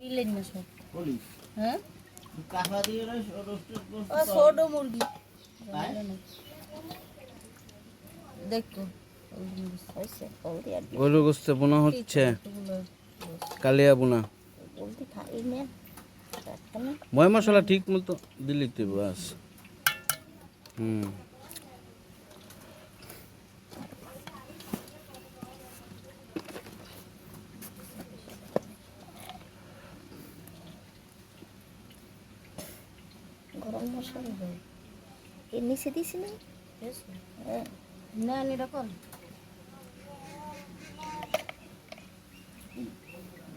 দিলেন না সব হ্যাঁ ছোট মুরগি। হ্যাঁ? দেখো গরু গোস্তে বোনা হচ্ছে। কালিয়া বোনা। ময় মশলা ঠিক মতো দিলি তো বাস। হুম। গরম মশলা দেয় এর নিচে দিছি না? হ্যাঁ না এরকম।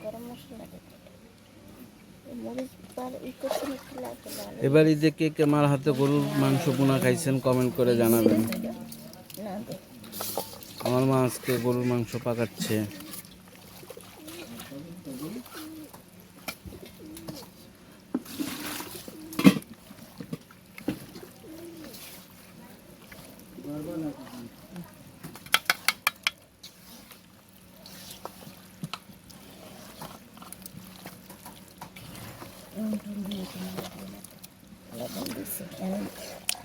গরম মশলা না এবার ঈদে কে কে মার হাতে গরুর মাংস বোনা খাইছেন কমেন্ট করে জানাবেন। আমার মা আজকে গরুর মাংস পাকাচ্ছে।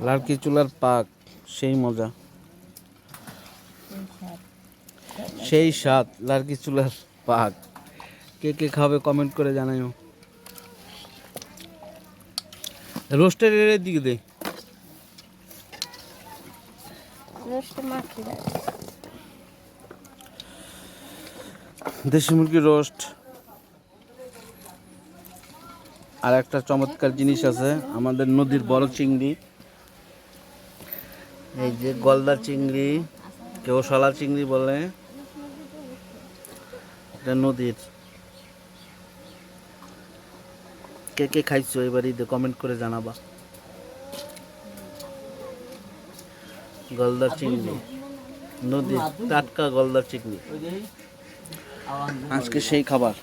লাড়কি চুলার পাক, সেই মজা। সেই স্বাদ, লাড়কি চুলার পাক। কে কে খাবে কমেন্ট করে জানাইও। রোস্টের এর দিকে দে। দেশি মুরগি রোস্ট। আর একটা চমৎকার জিনিস আছে, আমাদের নদীর বড় চিংড়ি। এই যে গলদা চিংড়ি, কেউ শলা চিংড়ি বলে, এটা নদীর। কে কে খাইছো এবার ঈদে কমেন্ট করে জানাবা। গলদা চিংড়ি। নদীর টাটকা গলদার চিংড়ি। আজকে সেই খাবার।